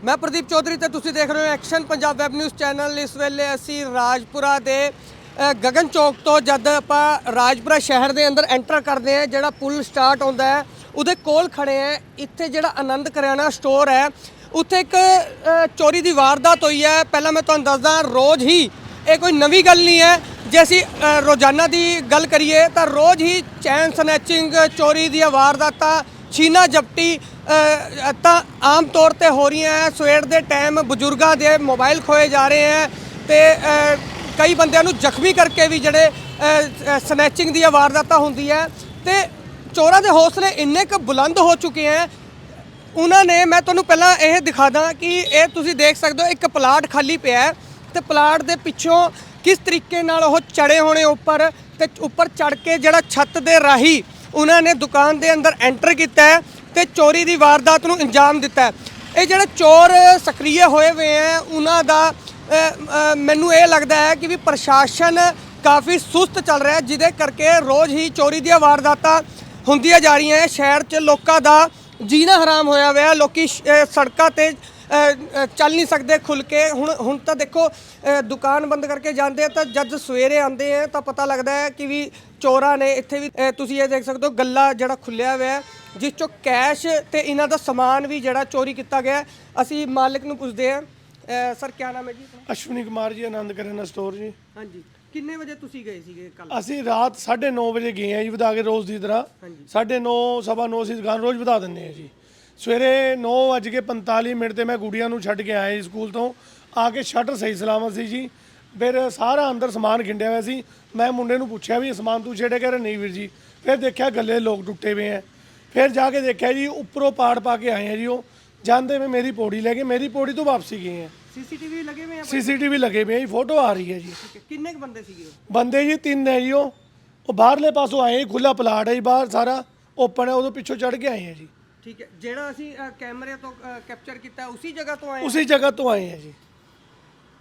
ਮੈਂ ਪ੍ਰਦੀਪ ਚੌਧਰੀ ਤੇ ਤੁਸੀਂ ਦੇਖ ਰਹੇ ਹੋ action Punjab web news channel ਇਸ ਵੇਲੇ ਅਸੀਂ ਰਾਜਪੁਰਾ ਦੇ ਅ, ਗਗਨ ਚੌਕ ਤੋਂ ਜਦ ਆਪਾਂ ਰਾਜਪੁਰਾ ਸ਼ਹਿਰ ਦੇ ਅੰਦਰ ਐਂਟਰ ਕਰਦੇ ਹਾਂ ਜਿਹੜਾ ਪੁਲ ਸਟਾਰਟ ਹੁੰਦਾ ਹੈ ਉਹਦੇ ਕੋਲ ਖੜੇ ਆ ਇੱਥੇ ਜਿਹੜਾ ਆਨੰਦ ਕਰਿਆਣਾ ਸਟੋਰ ਹੈ ਉੱਥੇ ਇੱਕ ਚੋਰੀ ਦੀ ਵਾਰਦਾਤ ਹੋਈ ਹੈ। ਪਹਿਲਾਂ ਮੈਂ ਤੁਹਾਨੂੰ ਦੱਸਦਾ ਰੋਜ਼ ਹੀ ਇਹ ਕੋਈ ਨਵੀਂ ਗੱਲ ਨਹੀਂ ਹੈ। ਜੇ ਅਸੀਂ ਰੋਜ਼ਾਨਾ ਦੀ ਗੱਲ ਕਰੀਏ ਤਾਂ ਰੋਜ਼ ਹੀ ਚੈਨ ਸਨੈਚਿੰਗ ਚੋਰੀ ਦੀਆਂ ਵਾਰਦਾਤਾਂ ਛੀਨਾ ਜਪਟੀ ਤਾਂ ਆਮ ਤੌਰ ਤੇ ਹੋ ਰਹੀਆਂ ਹੈ ਸਵੇਰ ਦੇ ਟਾਈਮ ਬਜ਼ੁਰਗਾਂ ਦੇ ਮੋਬਾਈਲ ਖੋਏ ਜਾ ਰਹੇ ਹੈ ਤੇ ਕਈ ਬੰਦਿਆਂ ਨੂੰ ਜ਼ਖਮੀ ਕਰਕੇ ਵੀ ਜਿਹੜੇ ਸਨੈਚਿੰਗ ਦੀਆਂ ਵਾਰਦਾਤਾਂ ਹੁੰਦੀ ਹੈ ਤੇ ਚੋਰਾਂ ਦੇ ਹੌਸਲੇ ਇੰਨੇ ਕੁ ਬੁਲੰਦ ਹੋ ਚੁੱਕੇ ਹੈ ਉਹਨਾਂ ਨੇ, ਮੈਂ ਤੁਹਾਨੂੰ ਪਹਿਲਾਂ ਇਹ ਦਿਖਾ ਦਾਂ ਕਿ ਇਹ ਤੁਸੀਂ ਦੇਖ ਸਕਦੇ ਹੋ, ਇੱਕ ਪਲਾਟ ਖਾਲੀ ਪਿਆ ਹੈ ਤੇ ਪਲਾਟ ਦੇ ਪਿੱਛੋਂ ਕਿਸ ਤਰੀਕੇ ਨਾਲ ਉਹ ਚੜੇ ਹੋਣੇ ਉੱਪਰ ਤੇ ਉੱਪਰ ਚੜ ਕੇ ਜਿਹੜਾ ਛੱਤ ਦੇ ਰਾਹੀਂ ਉਹਨਾਂ ਨੇ ਦੁਕਾਨ ਦੇ ਅੰਦਰ ਐਂਟਰ ਕੀਤਾ ਹੈ ਤੇ ਚੋਰੀ ਦੀ ਵਾਰਦਾਤ ਨੂੰ ਅੰਜਾਮ ਦਿੱਤਾ ਇਹ ਜਿਹੜੇ ਚੋਰ ਸਕਰੀਏ ਹੋਏ ਹੋਏ ਹੈ, ਉਹਨਾਂ ਦਾ ਮੈਨੂੰ ਇਹ ਲੱਗਦਾ ਹੈ ਕਿ ਵੀ ਪ੍ਰਸ਼ਾਸਨ ਕਾਫੀ ਸੁਸਤ ਚੱਲ ਰਿਹਾ ਜਿਹਦੇ ਕਰਕੇ ਰੋਜ਼ ਹੀ ਚੋਰੀ ਦੀਆਂ ਵਾਰਦਾਤਾਂ ਹੁੰਦੀਆਂ ਜਾ ਰਹੀਆਂ ਹੈ ਸ਼ਹਿਰ 'ਚ ਲੋਕਾਂ ਦਾ ਜੀਣਾ ਹਰਾਮ ਹੋਇਆ ਹੋਇਆ ਹੈ। ਲੋਕੀ ਸੜਕਾਂ ਤੇ ਚੱਲ ਨਹੀਂ ਸਕਦੇ ਖੁੱਲ ਕੇ। ਹੁਣ ਹੁਣ ਤਾਂ ਦੇਖੋ ਦੁਕਾਨ ਬੰਦ ਕਰਕੇ ਜਾਂਦੇ ਆ ਤਾਂ ਜਦ ਸਵੇਰੇ ਆਉਂਦੇ ਆ ਤਾਂ ਪਤਾ ਲੱਗਦਾ ਹੈ ਕਿ ਵੀ ਚੋਰਾਂ ਨੇ ਇੱਥੇ ਵੀ ਤੁਸੀਂ ਇਹ ਦੇਖ ਸਕਦੇ ਹੋ ਗੱਲਾ ਜਿਹੜਾ ਖੁੱਲਿਆ ਹੋਇਆ ਹੈ ਜਿਸ ਚੋਂ ਕੈਸ਼ ਤੇ ਇਹਨਾਂ ਦਾ ਸਮਾਨ ਵੀ ਜਿਹੜਾ ਚੋਰੀ ਕੀਤਾ ਗਿਆ। ਅਸੀਂ ਮਾਲਕ ਨੂੰ ਪੁੱਛਦੇ ਆ ਸਰ ਕੀ ਨਾਮ ਹੈ ਜੀ? ਅਸ਼ਵਨੀ ਕੁਮਾਰ ਜੀ ਆਨੰਦ ਕਰਿਆਨਾ ਸਟੋਰ ਜੀ। ਹਾਂਜੀ। ਕਿੰਨੇ ਵਜੇ ਤੁਸੀਂ ਗਏ ਸੀਗੇ ਕੱਲ ਅਸੀਂ ਰਾਤ 9:30 ਵਜੇ ਗਏ ਆ ਜੀ ਵਧਾ ਕੇ ਰੋਜ਼ ਦੀ ਤਰ੍ਹਾਂ। ਹਾਂਜੀ। 9:30 ਸਵਾ 9 ਅਸੀਂ ਦੁਕਾਨ ਰੋਜ਼ ਵਧਾ ਦਿੰਦੇ ਆ ਜੀ। ਸਵੇਰੇ 9:45 ਮਿੰਟ ਤੇ ਮੈਂ ਗੁੜੀਆਂ ਨੂੰ ਛੱਡ ਕੇ ਆਇਆ ਸਕੂਲ ਤੋਂ। ਆ ਕੇ ਸ਼ਟਰ ਸਹੀ ਸਲਾਮਤ ਸੀ ਜੀ। ਫਿਰ ਸਾਰਾ ਅੰਦਰ ਸਮਾਨ ਖਿੰਡਿਆ ਹੋਇਆ ਸੀ। ਮੈਂ ਮੁੰਡੇ ਨੂੰ ਪੁੱਛਿਆ ਵੀ ਇਹ ਸਮਾਨ ਤੂੰ ਛੇੜੇ ਕਰ ਨਹੀਂ ਵੀਰ ਜੀ? ਫਿਰ ਦੇਖਿਆ ਗੱਲੇ ਲੋਕ ਟੁੱਟੇ ਹੋਏ ਆ ਫਿਰ ਜਾ ਕੇ ਦੇਖਿਆ ਜੀ ਉੱਪਰੋਂ ਪਾੜ ਪਾ ਕੇ ਆਏ ਆ ਜੀ ਉਹ। ਜਾਂਦੇ ਮੈਂ ਮੇਰੀ ਪੌੜੀ ਲੈ ਕੇ। ਮੇਰੀ ਪੌੜੀ ਤੋਂ ਵਾਪਸੀ ਗਏ ਆ ਸੀਸੀਟੀਵੀ ਲੱਗੇ ਹੋਏ ਆ ਸੀਸੀਟੀਵੀ ਲੱਗੇ ਪਏ ਆ ਜੀ। ਫੋਟੋ ਆ ਰਹੀ ਹੈ ਜੀ। ਕਿੰਨੇ ਕੁ ਬੰਦੇ ਸੀਗੇ ਉਹ? ਬੰਦੇ ਜੀ ਤਿੰਨ ਹੈ ਜੀ ਉਹ। ਉਹ ਬਾਹਰਲੇ ਪਾਸੋਂ ਆਏ ਖੁੱਲਾ ਪਲਾਟ ਹੈ ਜੀ ਬਾਹਰ ਸਾਰਾ। ਓਪਨ ਹੈ ਉਦੋਂ ਪਿੱਛੋਂ ਚੜ ਕੇ ਆਏ ਆ ਜੀ। ਠੀਕ ਹੈ ਜਿਹੜਾ ਅਸੀਂ ਅ, ਕੈਮਰੇ ਤੋਂ ਕੈਪਚਰ ਕੀਤਾ ਉਸੇ ਜਗ੍ਹਾ ਤੋਂ ਆਏ ਹਾਂ। ਉਸੇ ਜਗ੍ਹਾ ਤੋਂ ਆਏ ਆ ਜੀ।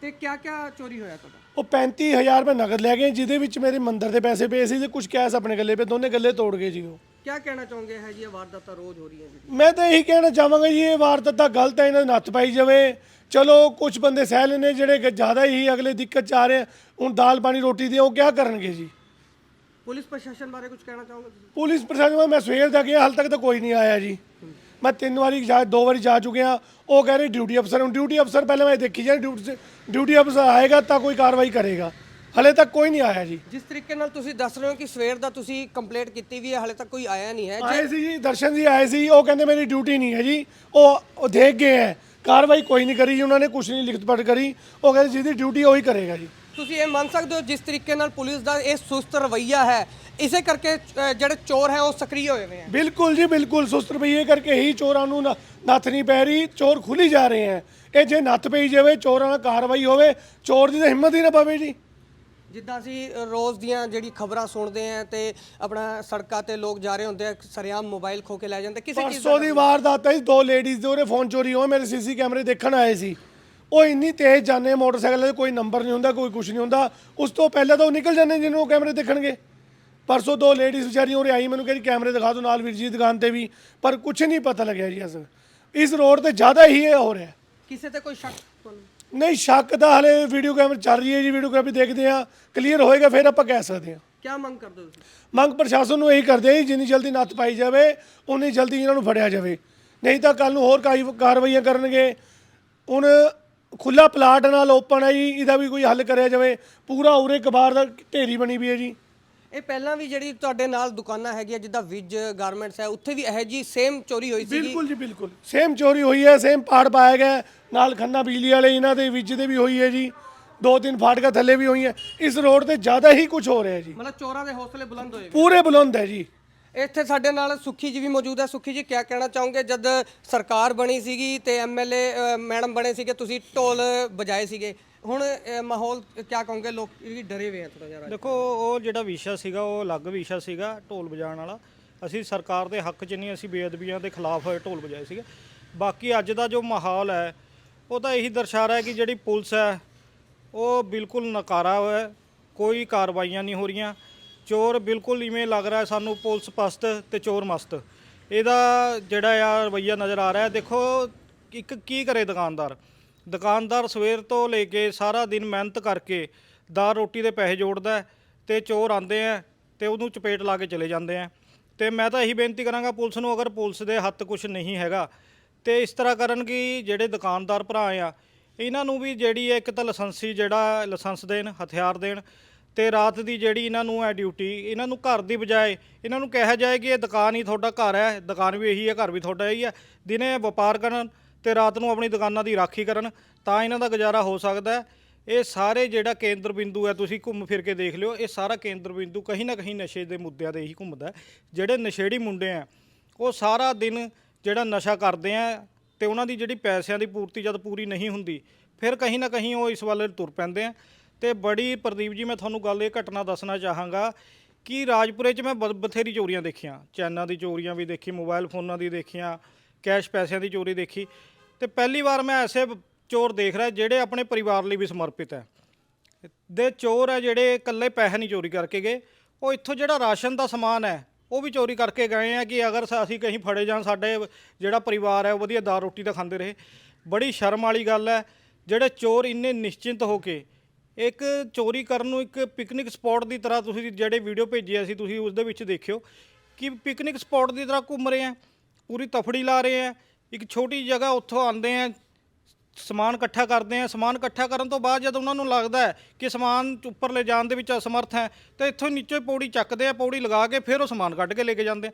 ਤੇ ਕਿਆ ਕਿਆ ਚੋਰੀ ਹੋਇਆ ਤੁਹਾਡਾ? ਉਹ 35000 ਰੁਪਏ ਨਗਦ ਲੈ ਗਏ ਜਿਹਦੇ ਵਿੱਚ ਮੇਰੇ ਮੰਦਰ ਦੇ ਪੈਸੇ ਪਏ ਸੀ ਤੇ ਕੁਝ ਕੈਸ਼ ਆਪਣੇ ਗੱਲੇ ਪੇ ਦੋਨੇ ਗੱਲੇ ਤੋੜ ਗਏ ਜੀ ਉਹ। ਕਿਆ ਕਹਿਣਾ ਚਾਹੋਗੇ? ਹੈ ਜੀ ਇਹ ਵਾਰਦਾਤਾਂ ਰੋਜ਼ ਹੋ ਰਹੀਆਂ ਜੀ ਮੈਂ ਤਾਂ ਇਹੀ ਕਹਿਣਾ ਚਾਹਾਂਗਾ ਜੀ ਇਹ ਵਾਰਦਾਤ ਗਲਤ ਹੈ ਇਹਨਾਂ ਨੂੰ ਨੱਥ ਪਾਈ ਜਾਵੇ। ਚਲੋ ਕੁਝ ਬੰਦੇ ਸਹਿ ਲੈਣੇ ਜਿਹੜੇ ਕਿ ਜ਼ਿਆਦਾ ਹੀ ਅਗਲੇ ਦਿੱਕਤ ਚ ਆ ਰਹੇ ਆ। ਹੁਣ ਦਾਲ ਪਾਣੀ ਰੋਟੀ ਦੇ ਉਹ ਕਿਆ ਕਰਨਗੇ ਜੀ? ਪੁਲਿਸ ਪ੍ਰਸ਼ਾਸਨ ਬਾਰੇ ਕੁਝ ਕਹਿਣਾ ਚਾਹੋਗੇ ਤੁਸੀਂ? ਪੁਲਿਸ ਪ੍ਰਸ਼ਾਸਨ ਮੈਂ ਸਵੇਰ ਦਾ ਗਿਆ ਹਾਲ ਤੱਕ ਤਾਂ ਕੋਈ ਨਹੀਂ ਆਇਆ ਜੀ। ਮੈਂ ਤਿੰਨ ਵਾਰੀ ਜਾ ਦੋ ਵਾਰੀ ਜਾ ਚੁੱਕਿਆ ਉਹ ਕਹਿ ਰਹੇ ਡਿਊਟੀ ਅਫਸਰ ਹੁਣ ਡਿਊਟੀ ਅਫਸਰ ਪਹਿਲਾਂ ਮੈਂ ਦੇਖੀ ਜਾਂ ਡਿਊਟੀ ਡਿਊਟੀ ਅਫਸਰ ਆਏਗਾ ਤਾਂ ਕੋਈ ਕਾਰਵਾਈ ਕਰੇਗਾ। ਹਲੇ ਤੱਕ ਕੋਈ ਨਹੀਂ ਆਇਆ ਜੀ। ਜਿਸ ਤਰੀਕੇ ਨਾਲ ਤੁਸੀਂ ਦੱਸ ਰਹੇ ਹੋ ਕਿ ਸਵੇਰ ਦਾ ਤੁਸੀਂ ਕੰਪਲੇਂਟ ਕੀਤੀ ਵੀ ਹੈ ਹਾਲੇ ਤੱਕ ਕੋਈ ਆਇਆ ਨਹੀਂ ਹੈ। ਆਏ ਸੀ ਜੀ ਦਰਸ਼ਨ ਜੀ ਆਏ ਸੀ ਉਹ ਕਹਿੰਦੇ ਮੇਰੀ ਡਿਊਟੀ ਨਹੀਂ ਹੈ ਜੀ। ਉਹ ਉਹ ਦੇਖ ਗਏ ਹੈ। ਕਾਰਵਾਈ ਕੋਈ ਨਹੀਂ ਕਰੀ ਜੀ ਉਹਨਾਂ ਨੇ ਕੁਝ ਨਹੀਂ ਲਿਖਤ ਪੜ ਕਰੀ। ਉਹ ਕਹਿੰਦੇ ਜਿਹਦੀ ਡਿਊਟੀ ਉਹੀ ਕਰੇਗਾ ਜੀ। ਤੁਸੀਂ ਇਹ ਮੰਨ ਸਕਦੇ ਹੋ ਜਿਸ ਤਰੀਕੇ ਨਾਲ ਪੁਲਿਸ ਦਾ ਇਹ ਸੁਸਤ ਰਵੱਈਆ ਹੈ ਇਸੇ ਕਰਕੇ ਅ, ਜਿਹੜੇ ਚੋਰ ਹੈ ਉਹ ਸਕਰੀਏ ਹੋਏ ਹੋਏ ਹੈ। ਬਿਲਕੁਲ ਜੀ ਬਿਲਕੁਲ ਸੁਸਤ ਰਵਈਏ ਕਰਕੇ ਹੀ ਚੋਰਾਂ ਨੂੰ ਨ- ਨੱਥ ਨਹੀਂ ਪੈ ਰਹੀ ਚੋਰ ਖੁੱਲੀ ਜਾ ਰਹੇ ਹੈ। ਇਹ ਜੇ ਨੱਥ ਪਈ ਜਾਵੇ ਚੋਰਾਂ ਨਾਲ ਕਾਰਵਾਈ ਹੋਵੇ ਚੋਰ ਦੀ ਤਾਂ ਹਿੰਮਤ ਹੀ ਨਾ ਪਵੇ ਜੀ। ਜਿੱਦਾਂ ਅਸੀਂ ਰੋਜ਼ ਦੀਆਂ ਜਿਹੜੀ ਖਬਰਾਂ ਸੁਣਦੇ ਆ ਤੇ ਆਪਣਾ ਸੜਕਾਂ ਤੇ ਲੋਕ ਜਾ ਰਹੇ ਹੁੰਦੇ ਆ ਸਰਿਆਮ ਮੋਬਾਈਲ ਖੋ ਕੇ ਲੈ ਜਾਂਦੇ ਕਿਸੇ ਚੀਜ਼ ਪਰਸੋਂ ਦੀ ਵਾਰਦਾਤ ਹੈ ਜੀ, ਦੋ ਲੇਡੀਜ਼ ਦੇ ਉਹਦੇ ਫੋਨ ਚੋਰੀ ਹੋਏ ਮੇਰੇ ਸੀਸੀ ਕੈਮਰੇ ਦੇਖਣ ਆਏ ਸੀ। ਉਹ ਇੰਨੀ ਤੇਜ਼ ਜਾਂਦੇ ਮੋਟਰਸਾਈਕਲ ਤੇ ਕੋਈ ਨੰਬਰ ਨਹੀਂ ਹੁੰਦਾ ਕੋਈ ਕੁਝ ਨਹੀਂ ਹੁੰਦਾ। ਉਸ ਤੋਂ ਪਹਿਲਾਂ ਤਾਂ ਉਹ ਨਿਕਲ ਜਾਂਦੇ ਜਿਹਨੂੰ ਉਹ ਕੈਮਰੇ ਦੇਖਣਗੇ। ਪਰਸੋਂ ਦੋ ਲੇਡੀਜ਼ ਵਿਚਾਰੀਆਂ ਉਰੇ ਆਈ ਮੈਨੂੰ ਕਹਿੰਦੀ ਕੈਮਰੇ ਦਿਖਾ ਦਿਓ ਨਾਲ ਵੀਰ ਜੀ ਦੀ ਦੁਕਾਨ ਤੇ ਵੀ ਪਰ ਕੁਝ ਨਹੀਂ ਪਤਾ ਲੱਗਿਆ ਜੀ ਅਸਲ। ਇਸ ਰੋਡ ਤੇ ਜ਼ਿਆਦਾ ਹੀ ਇਹ ਹੋ ਰਿਹਾ। ਕਿਸੇ ਤੇ ਕੋਈ ਸ਼ੱਕ? ਤੁਹਾਨੂੰ? ਨਹੀਂ ਸ਼ੱਕ ਤਾਂ ਹਲੇ ਵੀਡੀਓ ਕੈਮਰਾ ਚੱਲ ਰਹੀ ਹੈ ਜੀ ਵੀਡੀਓ ਕੈਮਰਾ ਦੇਖਦੇ ਆ ਕਲੀਅਰ ਹੋਏਗਾ ਫਿਰ ਆਪਾਂ ਕਹਿ ਸਕਦੇ ਹਾਂ। ਕਿਆ ਮੰਗ ਕਰਦੇ ਹੋ ਤੁਸੀਂ? ਮੰਗ ਪ੍ਰਸ਼ਾਸਨ ਨੂੰ ਇਹੀ ਕਰਦੇ ਆ ਜੀ ਜਿੰਨੀ ਜਲਦੀ ਨੱਥ ਪਾਈ ਜਾਵੇ ਉਨੀ ਜਲਦੀ ਇਹਨਾਂ ਨੂੰ ਫੜਿਆ ਜਾਵੇ। ਨਹੀਂ ਤਾਂ ਕੱਲ ਨੂੰ ਹੋਰ ਕਾਈ- ਕਾਰਵਾਈਆਂ ਕਰਨਗੇ। ਹੁਣ ਖੁੱਲਾ ਪਲਾਟ ਨਾਲ ਓਪਨ ਹੈ ਜੀ ਇਹਦਾ ਵੀ ਕੋਈ ਹੱਲ ਕਰਿਆ ਜਾਵੇ। ਪੂਰਾ ਉਰੇ ਕਬਾਰ ਦਾ ਢੇਰੀ ਬਣੀ ਵੀ ਹੈ ਜੀ। ਇਹ ਪਹਿਲਾਂ ਵੀ ਜਿਹੜੀ ਤੁਹਾਡੇ ਨਾਲ ਦੁਕਾਨਾਂ ਹੈਗੀਆਂ ਜਿੱਦਾਂ ਵਿਜ ਗਾਰਮੈਂਟਸ ਹੈ ਉੱਥੇ ਵੀ ਇਹੋ ਜੀ ਸੇਮ ਚੋਰੀ ਹੋਈ ਸੀਗੀ? ਬਿਲਕੁਲ ਜੀ ਬਿਲਕੁਲ। ਸੇਮ ਚੋਰੀ ਹੋਈ ਹੈ ਸੇਮ ਪਾੜ ਪਾਇਆ ਗਿਆ ਹੈ। ਨਾਲ ਖੰਨਾ ਬਿਜਲੀ ਵਾਲੇ ਇਹਨਾਂ ਦੇ ਵਿੱਚ ਦੇ ਵੀ ਹੋਈ ਹੈ ਜੀ। ਦੋ ਤਿੰਨ ਫਾਟਕਾਂ ਥੱਲੇ ਵੀ ਹੋਈਆਂ। ਇਸ ਰੋਡ ਤੇ ਜ਼ਿਆਦਾ ਹੀ ਕੁਝ ਹੋ ਰਿਹਾ ਜੀ। ਮਤਲਬ ਚੋਰਾਂ ਦੇ ਹੌਸਲੇ ਬੁਲੰਦ ਹੋਏ। ਪੂਰੇ ਬੁਲੰਦ ਹੈ ਜੀ। ਇੱਥੇ ਸਾਡੇ ਨਾਲ ਸੁੱਖੀ ਜੀ ਵੀ ਮੌਜੂਦ ਹੈ। ਸੁੱਖੀ ਜੀ ਕਿਆ ਕਹਿਣਾ ਚਾਹੋਗੇ? ਜਦ ਸਰਕਾਰ ਬਣੀ ਸੀਗੀ ਤੇ ਐਮਐਲਏ ਮੈਡਮ ਬਣੇ ਸੀਗੇ ਤੁਸੀਂ ਢੋਲ ਵਜਾਏ ਸੀਗੇ। ਹੁਣ ਅ, ਮਾਹੌਲ ਕਿਆ ਕਹੋਗੇ? ਲੋਕ ਵੀ ਡਰੇ ਹੋਏ ਆ ਥੋੜਾ ਜਿਹਾ ਦੇਖੋ ਉਹ ਜਿਹੜਾ ਵਿਸ਼ਾ ਸੀਗਾ ਉਹ ਅਲੱਗ ਵਿਸ਼ਾ ਸੀਗਾ ਢੋਲ ਵਜਾਉਣ ਵਾਲਾ। ਅਸੀਂ ਸਰਕਾਰ ਦੇ ਹੱਕ 'ਚ ਨਹੀਂ ਅਸੀਂ ਬੇਅਦਬੀਆਂ ਦੇ ਖਿਲਾਫ ਢੋਲ ਵਜਾਏ ਸੀਗੇ। ਬਾਕੀ ਅੱਜ ਦਾ ਜੋ ਮਾਹੌਲ ਹੈ ਉਹ ਤਾਂ ਇਹੀ ਦਰਸਾ ਰਿਹਾ ਕਿ ਜਿਹੜੀ ਪੁਲਿਸ ਹੈ ਉਹ ਬਿਲਕੁਲ ਨਕਾਰਾ ਹੋਇਆ ਹੈ। ਕੋਈ ਕਾਰਵਾਈਆਂ ਨਹੀਂ ਹੋ ਰਹੀਆਂ। ਚੋਰ ਬਿਲਕੁਲ ਇਵੇਂ ਲੱਗ ਰਿਹਾ ਸਾਨੂੰ ਪੁਲਿਸ ਪਸਤ ਤੇ ਚੋਰ ਮਸਤ। ਇਹਦਾ ਜਿਹੜਾ ਆ ਰਵਈਆ ਨਜ਼ਰ ਆ ਰਿਹਾ, ਦੇਖੋ ਇੱਕ ਕੀ ਕਰੇ ਦੁਕਾਨਦਾਰ? ਦੁਕਾਨਦਾਰ ਸਵੇਰ ਤੋਂ ਲੈ ਕੇ ਸਾਰਾ ਦਿਨ ਮਿਹਨਤ ਕਰਕੇ ਦਾਲ ਰੋਟੀ ਦੇ ਪੈਸੇ ਜੋੜਦਾ ਹੈ ਤੇ ਚੋਰ ਆਉਂਦੇ ਆ ਤੇ ਉਹਨੂੰ ਚਪੇਟ ਲਾ ਕੇ ਚਲੇ ਜਾਂਦੇ ਆ। ਤੇ ਮੈਂ ਤਾਂ ਇਹੀ ਬੇਨਤੀ ਕਰਾਂਗਾ ਪੁਲਿਸ ਨੂੰ, ਅਗਰ ਪੁਲਿਸ ਦੇ ਹੱਥ ਕੁਝ ਨਹੀਂ ਹੈਗਾ ਤੇ ਇਸ ਤਰ੍ਹਾਂ ਕਰਨ ਕਿ ਜਿਹੜੇ ਦੁਕਾਨਦਾਰ ਭਰਾ ਆ, ਇਹਨਾਂ ਨੂੰ ਵੀ ਜਿਹੜੀ ਹੈ ਇੱਕ ਤਾਂ ਲਾਇਸੈਂਸੀ ਜਿਹੜਾ ਲਾਇਸੈਂਸ ਦੇਣ, ਹਥਿਆਰ ਦੇਣ ਤੇ ਰਾਤ ਦੀ ਜਿਹੜੀ ਇਹਨਾਂ ਨੂੰ ਹੈ ਡਿਊਟੀ ਇਹਨਾਂ ਨੂੰ ਘਰ ਦੀ ਬਜਾਏ ਇਹਨਾਂ ਨੂੰ ਕਿਹਾ ਜਾਏ ਕਿ ਇਹ ਦੁਕਾਨ ਹੀ ਤੁਹਾਡਾ ਘਰ ਹੈ, ਦੁਕਾਨ ਵੀ ਇਹੀ ਹੈ, ਘਰ ਵੀ ਤੁਹਾਡਾ ਇਹੀ ਹੈ। ਦਿਨੇ ਵਪਾਰ ਕਰਨ ਤੇ ਰਾਤ ਨੂੰ ਆਪਣੀ ਦੁਕਾਨਾਂ ਦੀ ਰਾਖੀ ਕਰਨ, ਤਾਂ ਇਹਨਾਂ ਦਾ ਗੁਜ਼ਾਰਾ ਹੋ ਸਕਦਾ ਹੈ। ਇਹ ਸਾਰੇ ਜਿਹੜਾ ਕੇਂਦਰ ਬਿੰਦੂ ਹੈ, ਤੁਸੀਂ ਘੁੰਮ ਫਿਰ ਕੇ ਦੇਖ ਲਿਓ, ਇਹ ਸਾਰਾ ਕੇਂਦਰ ਬਿੰਦੂ ਕहीं ਨਾ ਕਹੀਂ ਨਸ਼ੇ ਦੇ ਮੁੱਦਿਆਂ ਤੇ ਹੀ ਘੁੰਮਦਾ ਹੈ। ਜਿਹੜੇ ਨਸ਼ੇੜੀ ਮੁੰਡੇ ਆ ਉਹ ਸਾਰਾ ਦਿਨ ਜਿਹੜਾ ਨਸ਼ਾ ਕਰਦੇ ਆ ਤੇ ਉਹਨਾਂ ਦੀ ਜਿਹੜੀ ਪੈਸਿਆਂ ਦੀ ਪੂਰਤੀ ਜਦ ਪੂਰੀ ਨਹੀਂ ਹੁੰਦੀ, ਫਿਰ ਕहीं ਨਾ ਕਹੀਂ ਉਹ ਇਸ ਵੱਲ ਤੁਰ ਪੈਂਦੇ ਆ ਤੇ ਬੜੀ ਪ੍ਰਦੀਪ ਜੀ, ਮੈਂ ਤੁਹਾਨੂੰ ਗੱਲ, ਇਹ ਘਟਨਾ ਦੱਸਣਾ ਚਾਹਾਂਗਾ ਕਿ ਰਾਜਪੁਰੇ 'ਚ ਮੈਂ ਬ- ਬਥੇਰੀ ਚੋਰੀਆਂ ਦੇਖੀਆਂ। ਚੈਨਾਂ ਦੀ ਚੋਰੀਆਂ ਵੀ ਦੇਖੀ, ਮੋਬਾਈਲ ਫੋਨਾਂ ਦੀ ਦੇਖੀਆਂ, ਕੈਸ਼ ਪੈਸਿਆਂ ਦੀ ਚੋਰੀ ਦੇਖੀ। ਤੇ ਪਹਿਲੀ ਵਾਰ ਮੈਂ ਐਸੇ ਚੋਰ ਦੇਖ ਰਿਹਾ ਜਿਹੜੇ ਆਪਣੇ ਪਰਿਵਾਰ ਲਈ ਵੀ ਸਮਰਪਿਤ ਹੈ। ਦੇ ਚੋਰ ਹੈ ਜਿਹੜੇ ਇਕੱਲੇ ਪੈਸੇ ਨਹੀਂ ਚੋਰੀ ਕਰਕੇ ਗਏ। ਉਹ ਇੱਥੋਂ ਜਿਹੜਾ ਰਾਸ਼ਨ ਦਾ ਸਮਾਨ ਹੈ, ਉਹ ਵੀ ਚੋਰੀ ਕਰਕੇ ਗਏ ਆ ਕਿ ਅਗਰ ਸ- ਅਸੀਂ ਕਹੀਂ ਫੜੇ ਜਾਣ, ਸਾਡੇ ਜਿਹੜਾ ਪਰਿਵਾਰ ਹੈ ਉਹ ਵਧੀਆ ਦਾਲ ਰੋਟੀ ਤਾਂ ਖਾਂਦੇ ਰਹੇ। ਬੜੀ ਸ਼ਰਮ ਵਾਲੀ ਗੱਲ ਹੈ, ਜਿਹੜੇ ਚੋਰ ਇੰਨੇ ਨਿਸ਼ਚਿੰਤ ਹੋ ਕੇ ਇੱਕ ਚੋਰੀ ਕਰਨ ਨੂੰ ਇੱਕ ਪਿਕਨਿਕ ਸਪੌਟ ਦੀ ਤਰ੍ਹਾਂ ਤੁਸੀਂ ਜਿਹੜੇ ਵੀਡੀਓ ਭੇਜਿਆ ਸੀ ਤੁਸੀਂ ਉਸ ਦੇ ਵਿੱਚ ਦੇਖਿਓ ਕਿ ਪਿਕਨਿਕ ਸਪੌਟ ਦੀ ਤਰ੍ਹਾਂ ਘੁੰਮ ਰਹੇ ਆ, ਪੂਰੀ ਤਫੜੀ ਲਾ ਰਹੇ ਆ, ਇੱਕ ਛੋਟੀ ਜਗ੍ਹਾ ਉੱਥੋਂ ਆਉਂਦੇ ਆ, ਸਮਾਨ ਇਕੱਠਾ ਕਰਦੇ ਆ, ਸਮਾਨ ਇਕੱਠਾ ਕਰਨ ਤੋਂ ਬਾਅਦ ਜਦ ਉਹਨਾਂ ਨੂੰ ਲੱਗਦਾ ਹੈ ਕਿ ਸਮਾਨ ਉੱਪਰ ਲੈ ਜਾਣ ਦੇ ਵਿੱਚ ਅਸਮਰਥ ਹੈ, ਤਾਂ ਇੱਥੋਂ ਨੀਚੇ ਪੌੜੀ ਚੱਕਦੇ ਆ, ਪੌੜੀ ਲਗਾ ਕੇ ਫਿਰ ਉਹ ਸਮਾਨ ਕੱਢ ਕੇ ਲੈ ਕੇ ਜਾਂਦੇ ਆ।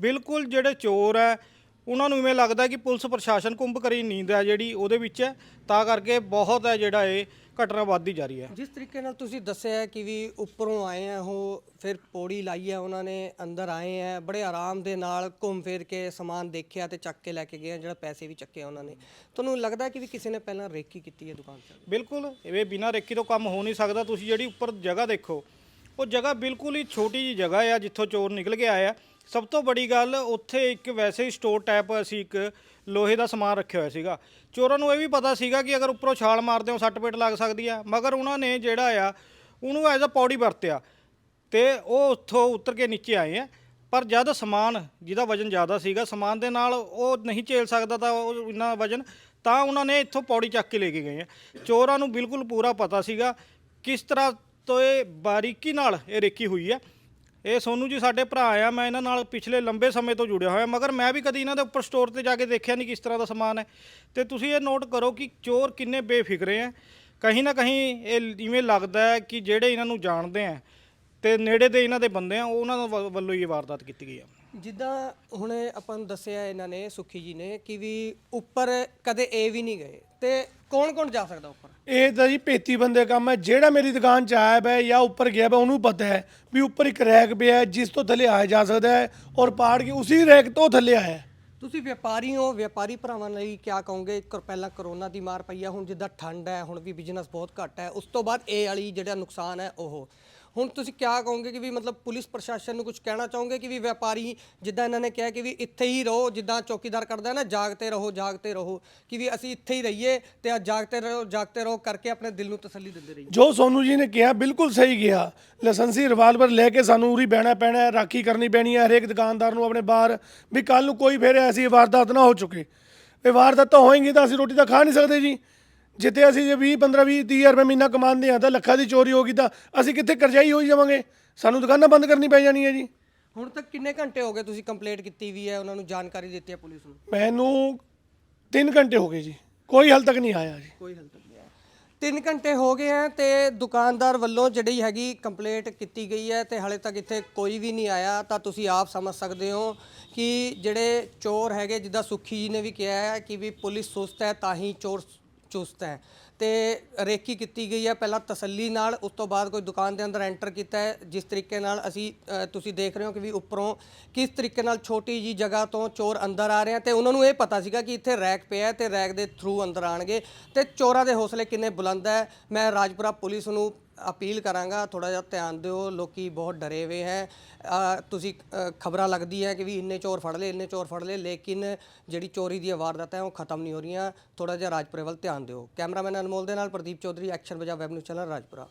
ਬਿਲਕੁਲ ਜਿਹੜੇ ਚੋਰ ਹੈ ਉਹਨਾਂ ਨੂੰ ਇਵੇਂ ਲੱਗਦਾ ਕਿ ਪੁਲਿਸ ਪ੍ਰਸ਼ਾਸਨ ਕੁੰਭ ਕਰੀ ਨੀਂਦ ਹੈ ਜਿਹੜੀ ਉਹਦੇ ਵਿੱਚ ਹੈ। ਤਾਂ ਕਰਕੇ ਬਹੁਤ ਹੈ ਜਿਹੜਾ ਇਹ ਘਟਨਾ ਵੱਧਦੀ ਜਾ ਰਹੀ ਹੈ। ਜਿਸ ਤਰੀਕੇ ਨਾਲ ਤੁਸੀਂ ਦੱਸਿਆ ਹੈ ਕਿ ਵੀ ਉੱਪਰੋਂ ਆਏ ਆ ਉਹ ਫਿਰ ਪੌੜੀ ਲਾਈ ਹੈ ਉਹਨਾਂ ਨੇ ਅੰਦਰ ਆਏ ਆ ਬੜੇ ਆਰਾਮ ਦੇ ਨਾਲ ਘੁੰਮ ਫਿਰ ਕੇ ਸਮਾਨ ਦੇਖਿਆ ਤੇ ਚੱਕ ਕੇ ਲੈ ਕੇ ਗਏ ਆ ਜਿਹੜਾ ਪੈਸੇ ਵੀ ਚੱਕੇ ਆ ਉਹਨਾਂ ਨੇ। ਤੁਹਾਨੂੰ ਲੱਗਦਾ ਕਿ ਵੀ ਕਿਸੇ ਨੇ ਪਹਿਲਾਂ ਰੇਕੀ ਕੀਤੀ ਹੈ ਦੁਕਾਨ ਤੇ? ਬਿਲਕੁਲ ਇਹ ਬਿਨਾਂ ਰੇਕੀ ਤੋਂ ਕੰਮ ਹੋ ਨਹੀਂ ਸਕਦਾ। ਤੁਸੀਂ ਜਿਹੜੀ ਉੱਪਰ ਜਗ੍ਹਾ ਦੇਖੋ ਉਹ ਜਗ੍ਹਾ ਬਿਲਕੁਲ ਹੀ ਛੋਟੀ ਜੀ ਜਗ੍ਹਾ ਆ ਜਿੱਥੋਂ ਚੋਰ ਨਿਕਲ ਕੇ ਆਇਆ ਸਭ ਤੋਂ ਬੜੀ ਗੱਲ, ਉੱਥੇ ਇੱਕ ਵੈਸੇ ਹੀ ਸਟੋਰ ਟਾਈਪ ਅਸੀਂ ਇੱਕ ਲੋਹੇ ਦਾ ਸਮਾਨ ਰੱਖਿਆ ਹੋਇਆ ਸੀਗਾ। ਚੋਰਾਂ ਨੂੰ ਇਹ ਵੀ ਪਤਾ ਸੀਗਾ ਕਿ ਅਗਰ ਉੱਪਰੋਂ ਛਾਲ ਮਾਰਦੇ ਹੋ ਸੱਟ ਪੇਟ ਲੱਗ ਸਕਦੀ ਆ। ਮਗਰ ਉਹਨਾਂ ਨੇ ਜਿਹੜਾ ਆ, ਉਹਨੂੰ ਐਜ਼ ਅ ਪੌੜੀ ਵਰਤਿਆ ਤੇ ਉਹ ਉੱਥੋਂ ਉਤਰ ਕੇ ਨੀਚੇ ਆਏ ਆ। ਪਰ ਜਦ ਸਮਾਨ, ਜਿਹਦਾ ਵਜਨ ਜ਼ਿਆਦਾ ਸੀਗਾ, ਸਮਾਨ ਦੇ ਨਾਲ ਉਹ ਨਹੀਂ ਝੇਲ ਸਕਦਾ ਤਾਂ ਉਹ ਇੰਨਾ ਵਜਨ, ਤਾਂ ਉਹਨਾਂ ਨੇ ਇੱਥੋਂ ਪੌੜੀ ਚੱਕ ਕੇ ਲੈ ਕੇ ਗਏ ਆ। ਚੋਰਾਂ ਨੂੰ ਬਿਲਕੁਲ ਪੂਰਾ ਪਤਾ ਸੀਗਾ ਕਿਸ ਤਰ੍ਹਾਂ ਤੋਂ ਇਹ ਬਾਰੀਕੀ ਨਾਲ ਇਹ ਰੇਕੀ ਹੋਈ ਹੈ ਇਹ ਸੋਨੂ ਜੀ ਸਾਡੇ ਭਰਾ ਆ, ਮੈਂ ਇਹਨਾਂ ਨਾਲ ਪਿਛਲੇ ਲੰਬੇ ਸਮੇਂ ਤੋਂ ਜੁੜਿਆ ਹੋਇਆ, ਮਗਰ ਮੈਂ ਵੀ ਕਦੀ ਇਹਨਾਂ ਦੇ ਉੱਪਰ ਸਟੋਰ ਤੇ ਜਾ ਕੇ ਦੇਖਿਆ ਨਹੀਂ ਕਿਸ ਤਰ੍ਹਾਂ ਦਾ ਸਮਾਨ ਹੈ। ਤੇ ਤੁਸੀਂ ਇਹ ਨੋਟ ਕਰੋ ਕਿ ਚੋਰ ਕਿੰਨੇ ਬੇਫਿਕਰੇ ਆ ਕहीं ਨਾ ਕਹੀਂ ਇਹ ਇਵੇਂ ਲੱਗਦਾ ਹੈ ਕਿ ਜਿਹੜੇ ਇਹਨਾਂ ਨੂੰ ਜਾਣਦੇ ਆ ਤੇ ਨੇੜੇ ਦੇ ਇਹਨਾਂ ਦੇ ਬੰਦੇ ਆ ਉਹਨਾਂ ਵ, ਵੱਲੋਂ ਹੀ ਇਹ ਵਾਰਦਾਤ ਕੀਤੀ ਗਈ ਆ ਜਿੱਦਾਂ ਹੁਣ ਆਪਾਂ ਨੂੰ ਦੱਸਿਆ ਇਹਨਾਂ ਨੇ, ਸੁਖੀ ਜੀ ਨੇ, ਕਿ ਵੀ ਉੱਪਰ ਕਦੇ ਇਹ ਵੀ ਨਹੀਂ ਗਏ, ਤੇ ਕੌਣ ਕੌਣ ਜਾ ਸਕਦਾ ਉੱਪਰ? ਇਹ ਤਾਂ ਜੀ ਪੇਤੀ ਬੰਦੇ ਕੰਮ ਹੈ। ਜਿਹੜਾ ਮੇਰੀ ਦੁਕਾਨ 'ਚ ਆਇਆ ਹੈ ਜਾਂ ਉੱਪਰ ਗਿਆ ਹੈ ਉਹਨੂੰ ਪਤਾ ਹੈ ਵੀ ਉੱਪਰ ਇੱਕ ਰੈਕ ਪਿਆ ਹੈ, ਜਿਸ ਤੋਂ ਥੱਲੇ ਆਇਆ ਜਾ ਸਕਦਾ ਹੈ ਔਰ ਪਾੜ ਕੇ ਉਸੇ ਰੈਕ ਤੋਂ ਥੱਲੇ ਆਇਆ ਹੈ। ਤੁਸੀਂ ਵਪਾਰੀ ਹੋ, ਵਪਾਰੀ ਭਰਾਵਾਂ ਲਈ ਕੀ ਕਹੋਗੇ? ਕਰ, ਪਹਿਲਾਂ ਕਰੋਨਾ ਦੀ ਮਾਰ ਪਈ ਆ ਹੁਣ ਜਿੱਦਾਂ ਠੰਡ ਹੈ, ਹੁਣ ਵੀ ਬਿਜ਼ਨਸ ਬਹੁਤ ਘੱਟ ਹੈ, ਉਸ ਤੋਂ ਬਾਅਦ ਇਹ ਵਾਲੀ ਜਿਹੜਾ ਨੁਕਸਾਨ ਹੈ ਉਹ। ਹੁਣ ਤੁਸੀਂ ਕਿਆ ਕਹੋਗੇ ਕਿ ਵੀ ਮਤਲਬ ਪੁਲਿਸ ਪ੍ਰਸ਼ਾਸਨ ਨੂੰ ਕੁਝ ਕਹਿਣਾ ਚਾਹੋਗੇ ਕਿ ਵੀ ਵਪਾਰੀ ਜਿੱਦਾਂ ਇਹਨਾਂ ਨੇ ਕਿਹਾ ਕਿ ਵੀ ਇੱਥੇ ਹੀ ਰਹੋ, ਜਿੱਦਾਂ ਚੌਕੀਦਾਰ ਕਰਦਾ ਹੈ ਨਾ, ਜਾਗਤੇ ਰਹੋ ਜਾਗਤੇ ਰਹੋ, ਕਿ ਵੀ ਅਸੀਂ ਇੱਥੇ ਹੀ ਰਹੀਏ ਤੇ ਆ ਜਾਗਤੇ ਰਹੋ ਜਾਗਤੇ ਰਹੋ ਕਰਕੇ ਆਪਣੇ ਦਿਲ ਨੂੰ ਤਸੱਲੀ ਦਿੰਦੇ ਰਹੀਏ। ਜੋ ਸੋਨੂ ਜੀ ਨੇ ਕਿਹਾ, ਬਿਲਕੁਲ ਸਹੀ ਕਿਹਾ। ਲਾਇਸੈਂਸੀ ਰਿਵਾਲਵਰ ਲੈ ਕੇ ਸਾਨੂੰ ਉਰੀ ਬਹਿਣਾ ਪੈਣਾ ਹੈ, ਰਾਖੀ ਕਰਨੀ ਪੈਣੀ ਹੈ, ਹਰੇਕ ਦੁਕਾਨਦਾਰ ਨੂੰ ਆਪਣੇ ਬਾਹਰ, ਵੀ ਕੱਲ ਨੂੰ ਕੋਈ ਫੇਰ ਐਸੀ ਵਾਰਦਾਤ ਨਾ ਹੋ ਚੁੱਕੇ। ਇਹ ਵਾਰਦਾਤਾਂ ਹੋਏਗੀ ਤਾਂ ਅਸੀਂ ਰੋਟੀ ਤਾਂ ਖਾ ਨਹੀਂ ਸਕਦੇ ਜੀ। ਜਿੱਥੇ ਅਸੀਂ ਜੇ 20 15 20 30 ਹਜ਼ਾਰ ਰੁਪਏ ਮਹੀਨਾ ਕਮਾਉਂਦੇ ਆ ਤਾਂ ਲੱਖਾਂ ਦੀ ਚੋਰੀ ਹੋ ਗਈ ਤਾਂ ਅਸੀਂ ਕਿੱਥੇ ਕਰਜ਼ਾਈ ਹੋਈ ਜਾਵਾਂਗੇ? ਸਾਨੂੰ ਦੁਕਾਨਾਂ ਬੰਦ ਕਰਨੀ ਪੈ ਜਾਣੀ ਹੈ ਜੀ। ਹੁਣ ਤੱਕ ਕਿੰਨੇ ਘੰਟੇ ਹੋ ਗਏ ਤੁਸੀਂ ਕੰਪਲੇਂਟ ਕੀਤੀ ਵੀ ਹੈ ਉਹਨਾਂ ਨੂੰ ਜਾਣਕਾਰੀ ਦਿੱਤੀ ਹੈ ਪੁਲਿਸ ਨੂੰ? ਮੈਨੂੰ 3 ਘੰਟੇ ਹੋ ਗਏ ਜੀ। ਕੋਈ ਹਲ ਤੱਕ ਨਹੀਂ ਆਇਆ ਜੀ। ਕੋਈ ਹੱਲ ਤੱਕ ਨਹੀਂ ਆਇਆ। ਤਿੰਨ ਘੰਟੇ ਹੋ ਗਏ ਆ ਤੇ ਦੁਕਾਨਦਾਰ ਵੱਲੋਂ ਜਿਹੜੀ ਹੈਗੀ ਕੰਪਲੇਂਟ ਕੀਤੀ ਗਈ ਹੈ ਤੇ ਹਾਲੇ ਤੱਕ ਇੱਥੇ ਕੋਈ ਵੀ ਨਹੀਂ ਆਇਆ ਤਾਂ ਤੁਸੀਂ ਆਪ ਸਮਝ ਸਕਦੇ ਹੋ ਕਿ ਜਿਹੜੇ ਚੋਰ ਹੈਗੇ ਜਿੱਦਾਂ ਸੁਖੀ ਜੀ ਨੇ ਵੀ ਕਿਹਾ ਹੈ ਕਿ ਵੀ ਪੁਲਿਸ ਸੁਸਤ ਹੈ ਤਾਂ ਹੀ ਚੋਰ ਚੁਸਤ ਹੈ। ਤੇ ਰੇਕੀ ਕੀਤੀ ਗਈ ਹੈ। ਪਹਿਲਾਂ ਤਸੱਲੀ ਨਾਲ ਉਸ ਤੋਂ ਬਾਅਦ ਕੋਈ ਦੁਕਾਨ ਦੇ ਅੰਦਰ ਐਂਟਰ ਕੀਤਾ ਹੈ। ਜਿਸ ਤਰੀਕੇ ਨਾਲ ਅਸੀਂ ਅ, ਤੁਸੀਂ ਦੇਖ ਰਹੇ ਹੋ ਕਿ ਵੀ ਉੱਪਰੋਂ ਕਿਸ ਤਰੀਕੇ ਨਾਲ ਛੋਟੀ ਜੀ ਜਗ੍ਹਾ ਤੋਂ ਚੋਰ ਅੰਦਰ ਆ ਰਹੇ ਆ ਤੇ ਉਹਨਾਂ ਨੂੰ ਇਹ ਪਤਾ ਸੀਗਾ ਕਿ ਇੱਥੇ ਰੈਕ ਪਿਆ ਹੈ ਤੇ ਰੈਕ ਦੇ ਥਰੂ ਅੰਦਰ ਆਣਗੇ ਤੇ ਚੋਰਾਂ ਦੇ ਹੌਸਲੇ ਕਿੰਨੇ ਬੁਲੰਦ ਹੈ। ਮੈਂ ਰਾਜਪੁਰਾ ਪੁਲਿਸ ਨੂੰ ਅਪੀਲ ਕਰਾਂਗਾ ਥੋੜਾ ਜਿਹਾ ਧਿਆਨ ਦਿਓ ਲੋਕੀ ਬਹੁਤ ਡਰੇ ਹੋਏ ਹੈ। ਅ, ਤੁਸੀਂ ਖਬਰਾਂ ਲੱਗਦੀ ਹੈ ਕਿ ਵੀ ਇੰਨੇ ਚੋਰ ਫੜ ਲਏ ਇੰਨੇ ਚੋਰ ਫੜ ਲਏ ਲੇਕਿਨ ਜਿਹੜੀ ਚੋਰੀ ਦੀਆਂ ਵਾਰਦਾਤਾਂ ਹੈ ਉਹ ਖਤਮ ਨਹੀਂ ਹੋ ਰਹੀਆਂ। ਥੋੜਾ ਜਿਹਾ ਰਾਜਪੁਰੇ ਵੱਲ ਧਿਆਨ ਦਿਓ। ਕੈਮਰਾਮੈਨ ਅਨਮੋਲ ਦੇ ਨਾਲ Pradeep Chaudhary action Punjab web news channel Rajpura.